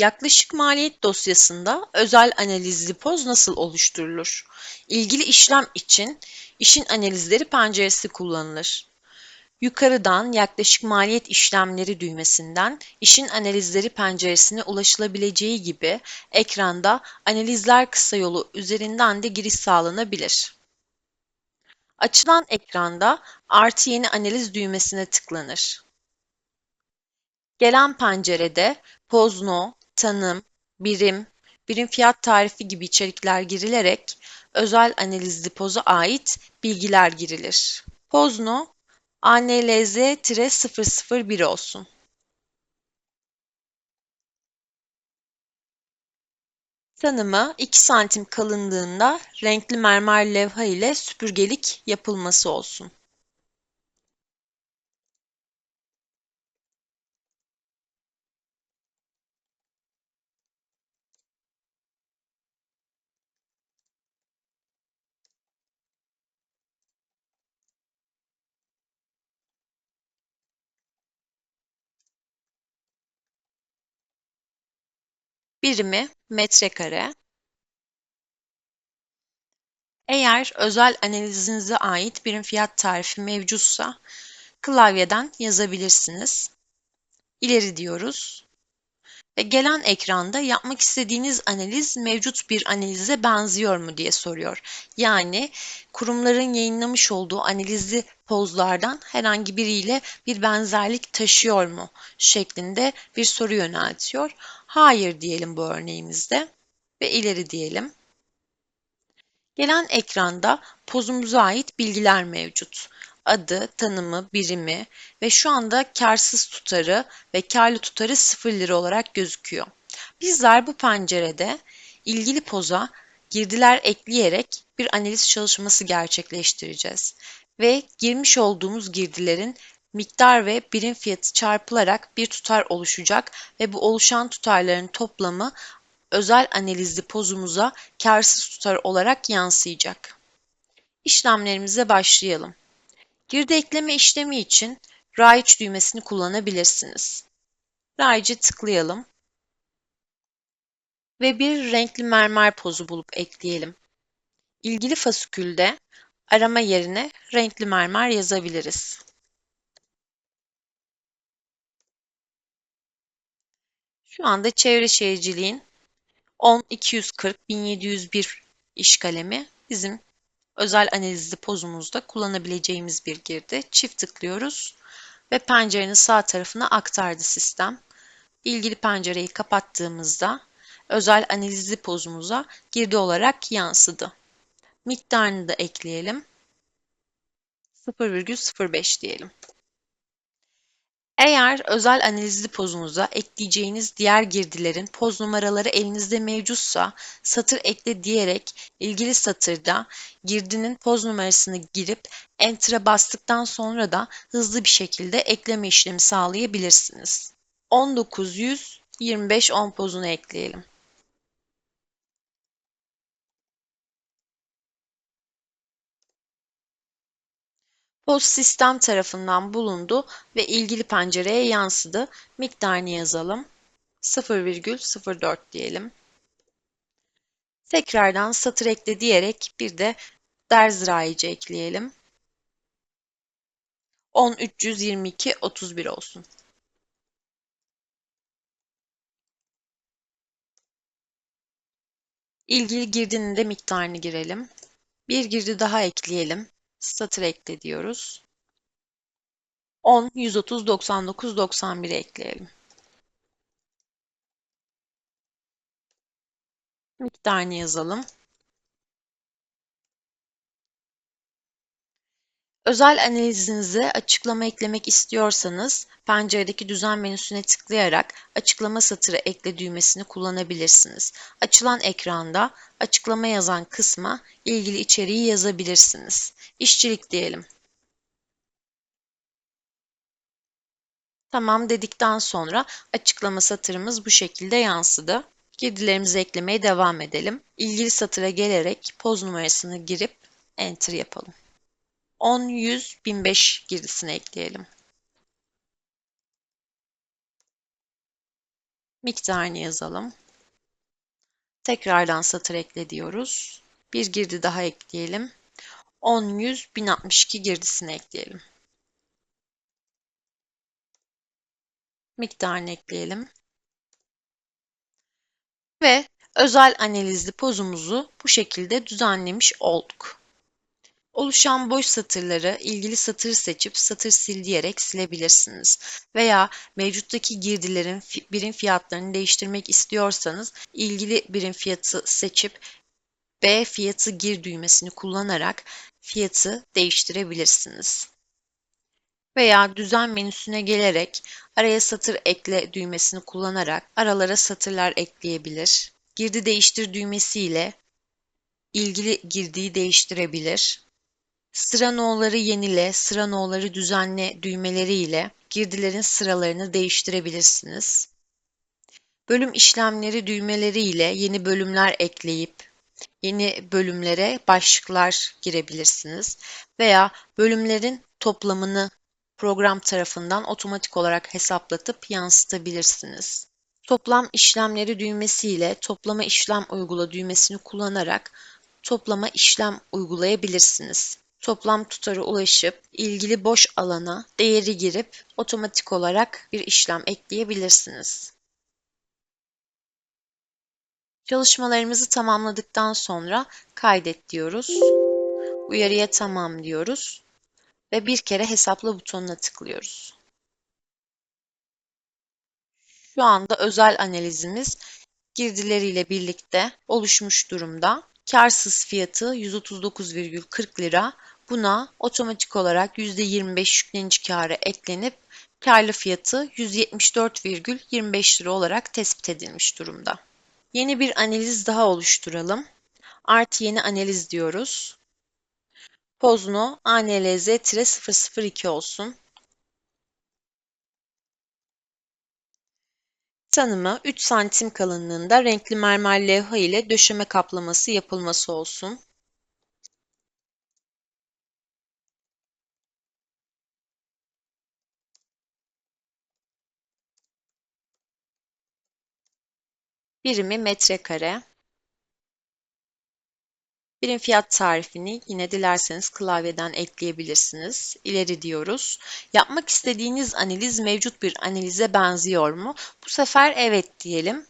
Yaklaşık maliyet dosyasında özel analizli poz nasıl oluşturulur? İlgili işlem için işin analizleri penceresi kullanılır. Yukarıdan yaklaşık maliyet işlemleri düğmesinden işin analizleri penceresine ulaşılabileceği gibi ekranda analizler kısa yolu üzerinden de giriş sağlanabilir. Açılan ekranda artı yeni analiz düğmesine tıklanır. Gelen pencerede pozno, tanım, birim, birim fiyat tarifi gibi içerikler girilerek özel analizli poza ait bilgiler girilir. Pozno ANLZ-001 olsun. Tanımı 2 santim kalınlığında renkli mermer levha ile süpürgelik yapılması olsun. Birimi metrekare. Eğer özel analizinize ait birim fiyat tarifi mevcutsa klavyeden yazabilirsiniz. İleri diyoruz. Ve gelen ekranda yapmak istediğiniz analiz mevcut bir analize benziyor mu diye soruyor. Yani kurumların yayınlamış olduğu analizli pozlardan herhangi biriyle bir benzerlik taşıyor mu şeklinde bir soru yöneltiyor. Hayır diyelim bu örneğimizde ve ileri diyelim. Gelen ekranda pozumuza ait bilgiler mevcut. Adı, tanımı, birimi ve şu anda karsız tutarı ve karlı tutarı 0 lira olarak gözüküyor. Bizler bu pencerede ilgili poza girdiler ekleyerek bir analiz çalışması gerçekleştireceğiz. Ve girmiş olduğumuz girdilerin miktar ve birim fiyatı çarpılarak bir tutar oluşacak ve bu oluşan tutarların toplamı özel analizli pozumuza karsız tutar olarak yansıyacak. İşlemlerimize başlayalım. Girdi ekleme işlemi için Raiç düğmesini kullanabilirsiniz. Raiç'e tıklayalım ve bir renkli mermer pozu bulup ekleyelim. İlgili fasikülde arama yerine renkli mermer yazabiliriz. Şu anda Çevre Şehirciliğin 10.240.1701 iş kalemi bizim özel analizli pozumuzda kullanabileceğimiz bir girdi. Çift tıklıyoruz ve pencerenin sağ tarafına aktardı sistem. İlgili pencereyi kapattığımızda özel analizli pozumuza girdi olarak yansıdı. Miktarını da ekleyelim. 0,05 diyelim. Eğer özel analizli pozunuza ekleyeceğiniz diğer girdilerin poz numaraları elinizde mevcutsa satır ekle diyerek ilgili satırda girdinin poz numarasını girip Enter'a bastıktan sonra da hızlı bir şekilde ekleme işlemi sağlayabilirsiniz. 1925 10 pozunu ekleyelim. Poz sistem tarafından bulundu ve ilgili pencereye yansıdı. Miktarını yazalım. 0,04 diyelim. Tekrardan satır ekle diyerek bir de derz rayici ekleyelim. 10.322 31 olsun. İlgili girdinin de miktarını girelim. Bir girdi daha ekleyelim satır ekle diyoruz. 10, 130, 99, 91 ekleyelim. Miktarını yazalım. Özel analizinize açıklama eklemek istiyorsanız penceredeki düzen menüsüne tıklayarak açıklama satırı ekle düğmesini kullanabilirsiniz. Açılan ekranda açıklama yazan kısma ilgili içeriği yazabilirsiniz. İşçilik diyelim. Tamam dedikten sonra açıklama satırımız bu şekilde yansıdı. Girdilerimizi eklemeye devam edelim. İlgili satıra gelerek poz numarasını girip enter yapalım. 10, 100, 1005 girdisine ekleyelim. Miktarını yazalım. Tekrardan satır ekle diyoruz. Bir girdi daha ekleyelim. 10, 100, 1062 girdisini ekleyelim. Miktarını ekleyelim. Ve özel analizli pozumuzu bu şekilde düzenlemiş olduk. Oluşan boş satırları ilgili satırı seçip satır sil diyerek silebilirsiniz. Veya mevcuttaki girdilerin birim fiyatlarını değiştirmek istiyorsanız ilgili birim fiyatı seçip B fiyatı gir düğmesini kullanarak fiyatı değiştirebilirsiniz. Veya düzen menüsüne gelerek araya satır ekle düğmesini kullanarak aralara satırlar ekleyebilir. Girdi değiştir düğmesiyle ilgili girdiği değiştirebilir. Sıra no'ları yenile, sıra no'ları düzenle düğmeleri ile girdilerin sıralarını değiştirebilirsiniz. Bölüm işlemleri düğmeleri ile yeni bölümler ekleyip yeni bölümlere başlıklar girebilirsiniz veya bölümlerin toplamını program tarafından otomatik olarak hesaplatıp yansıtabilirsiniz. Toplam işlemleri düğmesi ile toplama işlem uygula düğmesini kullanarak toplama işlem uygulayabilirsiniz toplam tutarı ulaşıp ilgili boş alana değeri girip otomatik olarak bir işlem ekleyebilirsiniz. Çalışmalarımızı tamamladıktan sonra kaydet diyoruz. Uyarıya tamam diyoruz ve bir kere hesapla butonuna tıklıyoruz. Şu anda özel analizimiz girdileriyle birlikte oluşmuş durumda. Karsız fiyatı 139,40 lira. Buna otomatik olarak %25 yüklenici karı eklenip karlı fiyatı 174,25 lira olarak tespit edilmiş durumda. Yeni bir analiz daha oluşturalım. Artı yeni analiz diyoruz. Pozno ANLZ-002 olsun. Tanımı 3 santim kalınlığında renkli mermer levha ile döşeme kaplaması yapılması olsun. Birimi metrekare. Birim fiyat tarifini yine dilerseniz klavyeden ekleyebilirsiniz. İleri diyoruz. Yapmak istediğiniz analiz mevcut bir analize benziyor mu? Bu sefer evet diyelim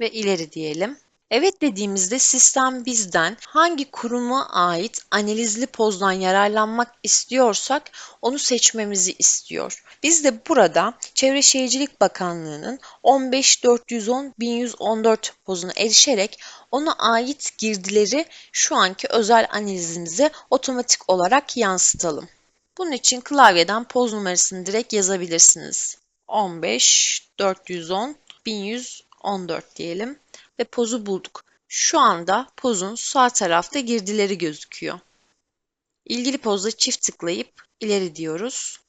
ve ileri diyelim. Evet dediğimizde sistem bizden hangi kuruma ait analizli pozdan yararlanmak istiyorsak onu seçmemizi istiyor. Biz de burada Çevre Şehircilik Bakanlığı'nın 15410-1114 pozuna erişerek ona ait girdileri şu anki özel analizimize otomatik olarak yansıtalım. Bunun için klavyeden poz numarasını direkt yazabilirsiniz. 15 410 1114 diyelim ve pozu bulduk. Şu anda pozun sağ tarafta girdileri gözüküyor. İlgili pozda çift tıklayıp ileri diyoruz.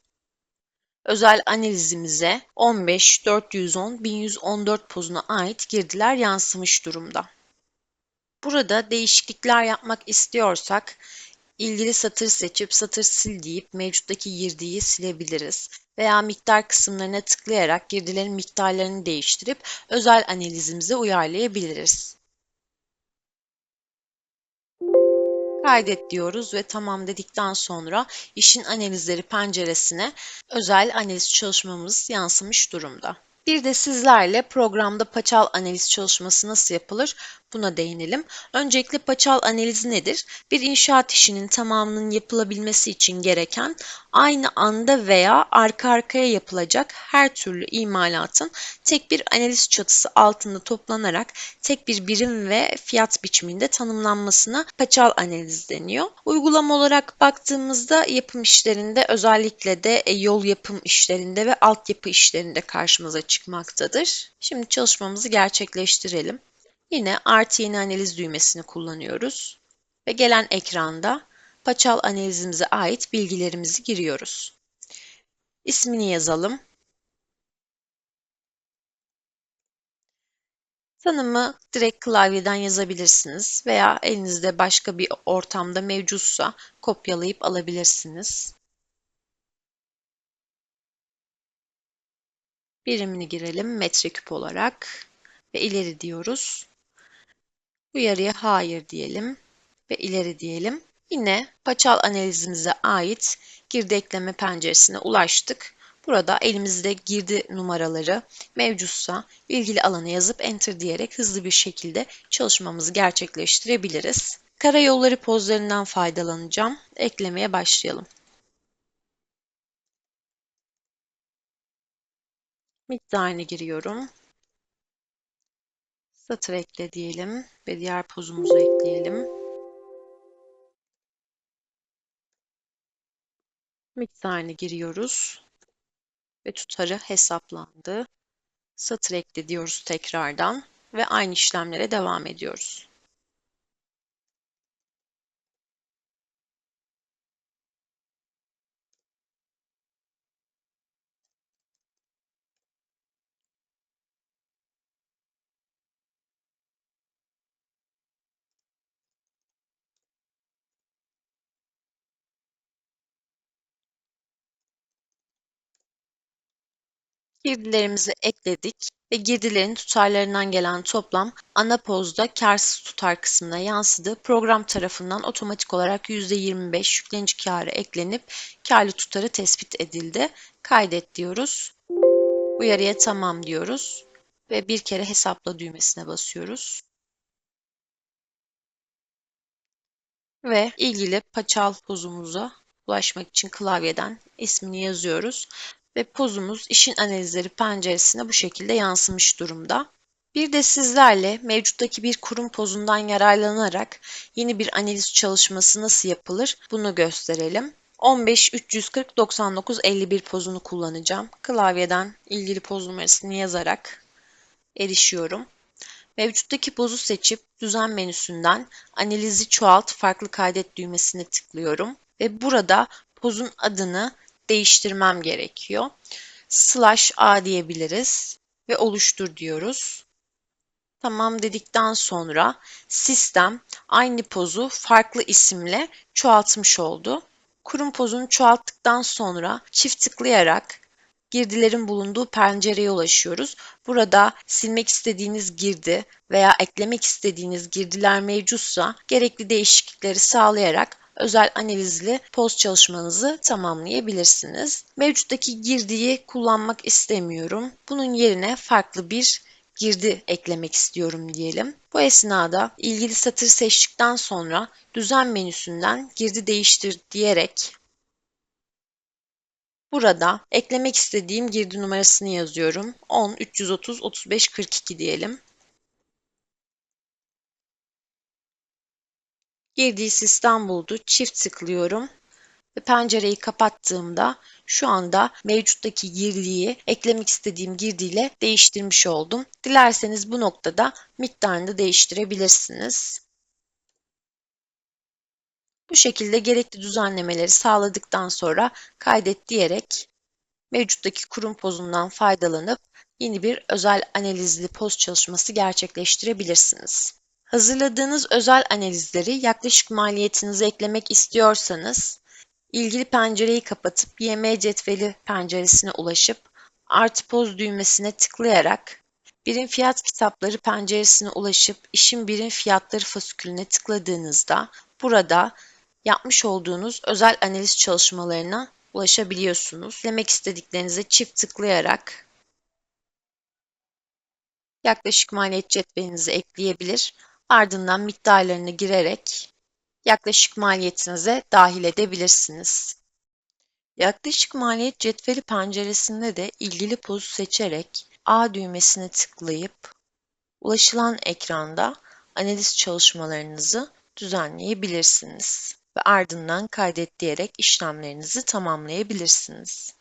Özel analizimize 15 410 1114 pozuna ait girdiler yansımış durumda. Burada değişiklikler yapmak istiyorsak ilgili satır seçip satır sil deyip mevcuttaki girdiği silebiliriz. Veya miktar kısımlarına tıklayarak girdilerin miktarlarını değiştirip özel analizimize uyarlayabiliriz. Kaydet diyoruz ve tamam dedikten sonra işin analizleri penceresine özel analiz çalışmamız yansımış durumda. Bir de sizlerle programda paçal analiz çalışması nasıl yapılır buna değinelim. Öncelikle paçal analizi nedir? Bir inşaat işinin tamamının yapılabilmesi için gereken aynı anda veya arka arkaya yapılacak her türlü imalatın tek bir analiz çatısı altında toplanarak tek bir birim ve fiyat biçiminde tanımlanmasına paçal analiz deniyor. Uygulama olarak baktığımızda yapım işlerinde özellikle de e, yol yapım işlerinde ve altyapı işlerinde karşımıza çıkmaktadır. Şimdi çalışmamızı gerçekleştirelim. Yine artı yeni analiz düğmesini kullanıyoruz ve gelen ekranda paçal analizimize ait bilgilerimizi giriyoruz. İsmini yazalım. Tanımı direkt klavyeden yazabilirsiniz veya elinizde başka bir ortamda mevcutsa kopyalayıp alabilirsiniz. Birimini girelim metreküp olarak ve ileri diyoruz. Uyarıya hayır diyelim ve ileri diyelim. Yine paçal analizimize ait girdi ekleme penceresine ulaştık. Burada elimizde girdi numaraları mevcutsa ilgili alana yazıp enter diyerek hızlı bir şekilde çalışmamızı gerçekleştirebiliriz. Karayolları pozlarından faydalanacağım. Eklemeye başlayalım. Miktarını giriyorum. Satır ekle diyelim ve diğer pozumuzu ekleyelim. Miktarını giriyoruz ve tutarı hesaplandı. Satır ekle diyoruz tekrardan ve aynı işlemlere devam ediyoruz. Girdilerimizi ekledik ve girdilerin tutarlarından gelen toplam ana pozda karsız tutar kısmına yansıdı. Program tarafından otomatik olarak %25 yüklenici karı eklenip karlı tutarı tespit edildi. Kaydet diyoruz. Uyarıya tamam diyoruz ve bir kere hesapla düğmesine basıyoruz. Ve ilgili paçal pozumuza ulaşmak için klavyeden ismini yazıyoruz ve pozumuz işin analizleri penceresine bu şekilde yansımış durumda. Bir de sizlerle mevcuttaki bir kurum pozundan yararlanarak yeni bir analiz çalışması nasıl yapılır bunu gösterelim. 15 340 99 51 pozunu kullanacağım. Klavyeden ilgili poz numarasını yazarak erişiyorum. Mevcuttaki pozu seçip düzen menüsünden analizi çoğalt farklı kaydet düğmesine tıklıyorum ve burada pozun adını değiştirmem gerekiyor. Slash A diyebiliriz ve oluştur diyoruz. Tamam dedikten sonra sistem aynı pozu farklı isimle çoğaltmış oldu. Kurum pozunu çoğalttıktan sonra çift tıklayarak girdilerin bulunduğu pencereye ulaşıyoruz. Burada silmek istediğiniz girdi veya eklemek istediğiniz girdiler mevcutsa gerekli değişiklikleri sağlayarak özel analizli post çalışmanızı tamamlayabilirsiniz. Mevcuttaki girdiyi kullanmak istemiyorum. Bunun yerine farklı bir girdi eklemek istiyorum diyelim. Bu esnada ilgili satır seçtikten sonra düzen menüsünden girdi değiştir diyerek burada eklemek istediğim girdi numarasını yazıyorum. 10 330 35 42 diyelim. Girdiği sistem buldu. Çift tıklıyorum ve pencereyi kapattığımda şu anda mevcuttaki girdiği eklemek istediğim girdiyle değiştirmiş oldum. Dilerseniz bu noktada miktarını da değiştirebilirsiniz. Bu şekilde gerekli düzenlemeleri sağladıktan sonra kaydet diyerek mevcuttaki kurum pozundan faydalanıp yeni bir özel analizli poz çalışması gerçekleştirebilirsiniz. Hazırladığınız özel analizleri yaklaşık maliyetinize eklemek istiyorsanız, ilgili pencereyi kapatıp YM cetveli penceresine ulaşıp artı poz düğmesine tıklayarak birim fiyat kitapları penceresine ulaşıp işin birim fiyatları fasikülüne tıkladığınızda burada yapmış olduğunuz özel analiz çalışmalarına ulaşabiliyorsunuz. Demek istediklerinize çift tıklayarak yaklaşık maliyet cetvelinizi ekleyebilir Ardından miktarlarını girerek yaklaşık maliyetinize dahil edebilirsiniz. Yaklaşık maliyet cetveli penceresinde de ilgili pozu seçerek A düğmesine tıklayıp ulaşılan ekranda analiz çalışmalarınızı düzenleyebilirsiniz ve ardından kaydet diyerek işlemlerinizi tamamlayabilirsiniz.